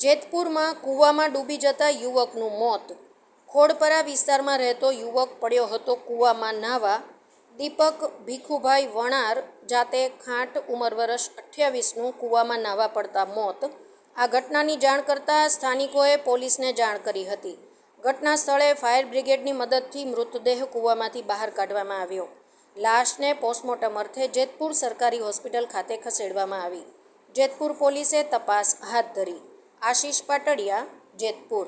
જેતપુરમાં કૂવામાં ડૂબી જતા યુવકનું મોત. ખોડપરા વિસ્તારમાં રહેતો યુવક પડ્યો હતો કૂવામાં નાહવા. દીપક ભીખુભાઈ વણાર જાતે ખાંટ ઉંમર વર્ષ અઠ્યાવીસનું કૂવામાં નાહવા પડતા મોત. આ ઘટનાની જાણ કરતાં સ્થાનિકોએ પોલીસને જાણ કરી હતી. ઘટના સ્થળે ફાયર બ્રિગેડની મદદથી મૃતદેહ કૂવામાંથી બહાર કાઢવામાં આવ્યો. લાશને પોસ્ટમોર્ટમ અર્થે જેતપુર સરકારી હોસ્પિટલ ખાતે ખસેડવામાં આવી. જેતપુર પોલીસે તપાસ હાથ ધરી. આશીષ પાટડિયા જેતપુર.